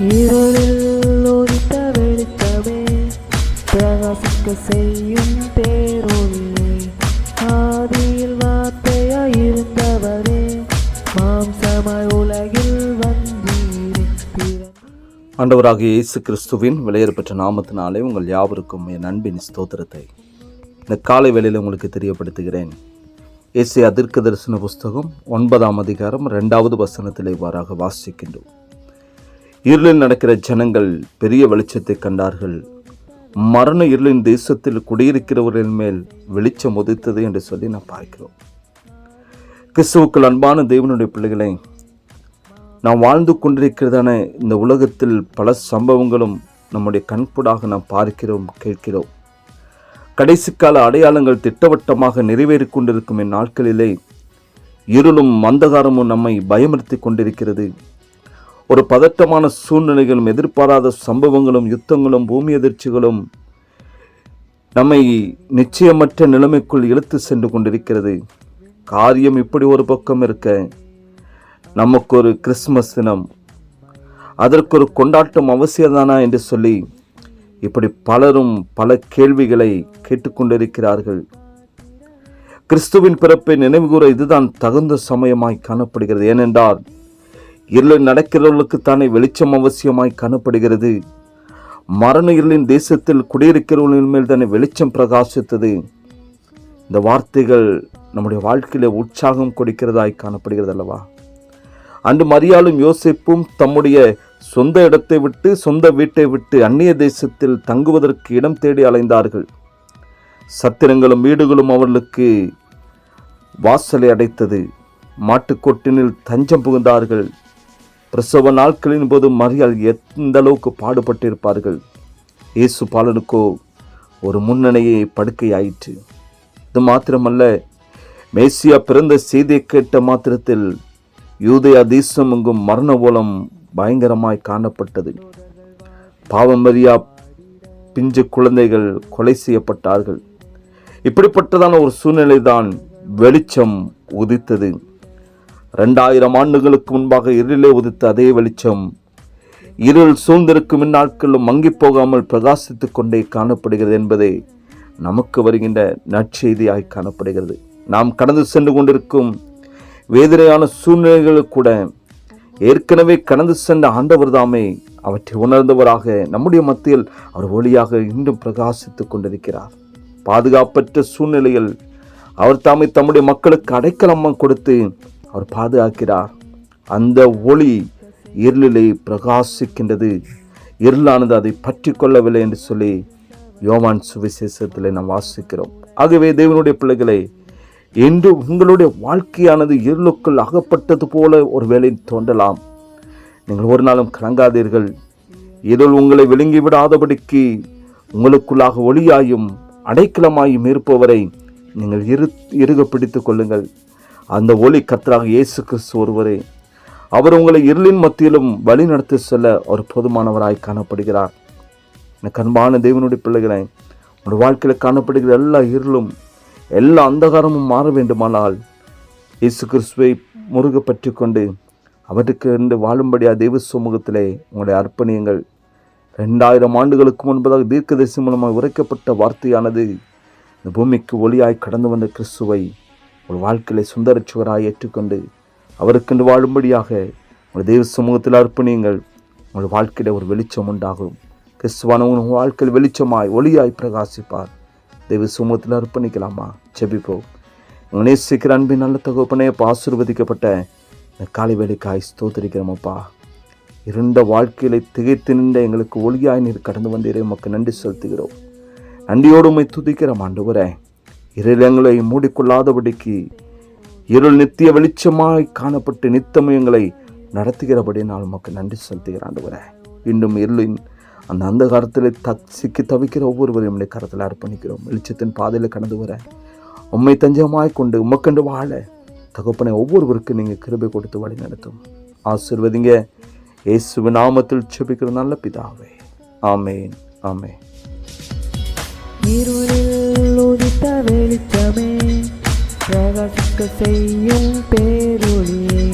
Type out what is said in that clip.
இருளில் ஒழித்த வெளிச்சமே பிரகாசிக்க செய்யும் பேரொழியே ஆதியில் வார்த்தையாய் இருந்தவரே மாம்சமாய் உலகில் ஆண்டவராக இயேசு கிறிஸ்துவின் விலையேறு பெற்ற நாமத்தினாலே உங்கள் யாவருக்கும் என் அன்பின் ஸ்தோத்திரத்தை. இந்த காலை வேளையில் உங்களுக்கு தெரியப்படுத்துகிறேன். இயேசு அதிர்க்க தரிசன புஸ்தகம் ஒன்பதாம் அதிகாரம் ரெண்டாவது வசனத்தில் இவ்வாறாக வாசிக்கின்றோம். இருளில் நடக்கிற ஜனங்கள் பெரிய வெளிச்சத்தை கண்டார்கள். மரண இருளின் தேசத்தில் குடியிருக்கிறவர்களின் மேல் வெளிச்சம் உதித்தது என்று சொல்லி நான் பார்க்கிறோம். கிறிஸ்துவுக்குள் அன்பான தேவனுடைய பிள்ளைகளை நாம் வாழ்ந்து கொண்டிருக்கிறதான இந்த உலகத்தில் பல சம்பவங்களும் நம்முடைய கண்கூடாக நாம் பார்க்கிறோம் கேட்கிறோம். கடைசி கால அடையாளங்கள் திட்டவட்டமாக நிறைவேறிக் கொண்டிருக்கும் இந்நாட்களிலே இருளும் மந்தகாரமும் நம்மை பயமுறுத்தி கொண்டிருக்கிறது. ஒரு பதட்டமான சூழ்நிலைகளும் எதிர்பாராத சம்பவங்களும் யுத்தங்களும் பூமி எதிர்ச்சிகளும் நம்மை நிச்சயமற்ற நிலைமைக்குள் இழுத்து சென்று கொண்டிருக்கிறது. காரியம் இப்படி ஒரு பக்கம் இருக்க நமக்கு ஒரு கிறிஸ்மஸ் தினம் அதற்கு ஒரு கொண்டாட்டம் அவசியம்தானா என்று சொல்லி இப்படி பலரும் பல கேள்விகளை கேட்டுக்கொண்டிருக்கிறார்கள். கிறிஸ்துவின் பிறப்பை நினைவுகூர இதுதான் தகுந்த சமயமாய் காணப்படுகிறது. ஏனென்றால் இருளில் நடக்கிறவர்களுக்கு தானே வெளிச்சம் அவசியமாய் காணப்படுகிறது. மரண இருளின் தேசத்தில் குடியிருக்கிறவர்களின் மேல் தானே வெளிச்சம் பிரகாசித்தது. இந்த வார்த்தைகள் நம்முடைய வாழ்க்கையில உற்சாகம் கொடுக்கிறதாய் காணப்படுகிறது அல்லவா? அன்று மரியாளும் யோசிப்பும் தம்முடைய சொந்த இடத்தை விட்டு சொந்த வீட்டை விட்டு அந்நிய தேசத்தில் தங்குவதற்கு இடம் தேடி அலைந்தார்கள். சத்திரங்களும் வீடுகளும் அவர்களுக்கு வாசலை அடைத்தது. மாட்டுக்கொட்டினில் தஞ்சம் புகுந்தார்கள். பிரசவ நாட்களின் போது மரியாள் எந்த அளவுக்கு பாடுபட்டிருப்பார்கள்? இயேசு பாலனுக்கோ ஒரு முன்னணியை படுக்கையாயிற்று. இது மாத்திரமல்ல மேசியா பிறந்த செய்தியை கேட்ட மாத்திரத்தில் யூதயா தேசம் எங்கும் மரண ஓலம் பயங்கரமாய் காணப்பட்டது. பாவமரியா பிஞ்சு குழந்தைகள் கொலை செய்யப்பட்டார்கள். இப்படிப்பட்டதான ஒரு சூழ்நிலை தான் வெளிச்சம் உதித்தது. ரெண்டாயிரம் ஆண்டுகளுக்கு முன்பாக இருளிலே உதித்த அதே வெளிச்சம். இருள் சூழ்ந்திருக்கும் இந்நாட்களும் மங்கிப் போகாமல் பிரகாசித்துக் கொண்டே காணப்படுகிறது என்பதே நமக்கு வருகின்ற நற்செய்தியாய் காணப்படுகிறது. நாம் கடந்து சென்று கொண்டிருக்கும் வேதனையான சூழ்நிலைகளுக்கு கூட ஏற்கனவே கடந்து சென்ற ஆண்டவர் தாமே அவற்றை உணர்ந்தவராக நம்முடைய மத்தியில் அவர் ஒளியாக இன்றும் பிரகாசித்துக் கொண்டிருக்கிறார். பாதுகாப்பற்ற சூழ்நிலையில் அவர் தாமே தம்முடைய மக்களுக்கு அடைக்கலமாக கொடுத்து அவர் பாதுகாக்கிறார். அந்த ஒளி இருளிலே பிரகாசிக்கின்றது. இருளானது அதை பற்றி கொள்ளவில்லை என்று சொல்லி யோவான் சுவிசேஷத்தில் நாம் வாசிக்கிறோம். ஆகவே தேவனுடைய பிள்ளைகளை என்று உங்களுடைய வாழ்க்கையானது இருளுக்குள் அகப்பட்டது போல ஒரு வேலை தோன்றலாம். நீங்கள் ஒரு நாளும் கலங்காதீர்கள். இருள் உங்களை விழுங்கி விடாதபடிக்கு உங்களுக்குள்ளாக ஒளியாயும் அடைக்கலமாயும் இருப்பவரை நீங்கள் இரு இறுக பிடித்துக் கொள்ளுங்கள். அந்த ஒளி கத்தராக இயேசு கிறிஸ்து ஒருவரே. அவர் உங்களை இருளின் மத்தியிலும் வழி நடத்தி செல்ல ஒரு போதுமானவராய் காணப்படுகிறார். எனக்கு அன்பான தேவனுடைய பிள்ளைகளை உங்கள் வாழ்க்கையில் காணப்படுகிற எல்லா இருளும் எல்லா அந்தகாரமும் மாற வேண்டுமானால் இயேசு கிறிஸ்துவை முருக பற்றி கொண்டு அவருக்கு என்று வாழும்படியா தெய்வ சமூகத்திலே உங்களுடைய அர்ப்பணியங்கள். ரெண்டாயிரம் ஆண்டுகளுக்கு முன்பதாக தீர்க்கதரிசி மூலமாக உரைக்கப்பட்ட வார்த்தையானது இந்த பூமிக்கு ஒளியாய் கடந்து வந்த கிறிஸ்துவை உங்கள் வாழ்க்கையில சுந்தரச்சுவராய் ஏற்றுக்கொண்டு அவருக்கென்று வாழும்படியாக உங்கள் தெய்வ சமூகத்தில் அர்ப்பணியுங்கள். உங்கள் வாழ்க்கையில ஒரு வெளிச்சம் உண்டாகும். கிறிஸ்துவான உங்கள் வாழ்க்கையில் வெளிச்சமாய் ஒளியாய் பிரகாசிப்பார். தெய்வ சமூகத்தில் அர்ப்பணிக்கலாமா? செபிப்போம் உங்கள் நேசிக்கிற அன்பின் நல்ல தகப்பனே அப்பா, ஆசீர்வதிக்கப்பட்ட இந்த காலை வேலைக்காய் ஸ்தோத்திரிக்கிறோமப்பா இருண்ட வாழ்க்கையில திகைத்து நின்ற எங்களுக்கு ஒளியாய் நீர் கடந்து வந்தீரே உமக்கு நன்றி செலுத்துகிறோம். நன்றியோடு உம்மை துதிக்கிறோம் வரேன் இருளங்களை மூடிக்கொள்ளாதபடிக்கு இருள் நித்திய வெளிச்சமாய் காணப்பட்டு நித்தமும் எங்களை நடத்துகிறபடி நான் உமக்கு நன்றி செலுத்துகிறேன் ஆண்டவரே. இன்னும் இருளின் அந்த அந்த காலத்தில் த சிக்கி தவிக்கிற ஒவ்வொருவரையும் நம்முடைய கரத்தில் அர்ப்பணிக்கிறோம். வெளிச்சத்தின் பாதையில் கடந்து வர. உம்மை தஞ்சமாய் கொண்டு உமக்கண்டு வாழ தகப்பனை ஒவ்வொருவருக்கும் நீங்கள் கிருபை கொடுத்து வழி நடத்தும். ஆசிர்வதிங்க. இயேசுவ நாமத்தில் செபிக்கிற நல்ல பிதாவே. ஆமேன். ஆமேன். இருளில் உதித்த வெளிச்சமே பிரகாசிக்க செய்யும் பேரொழியே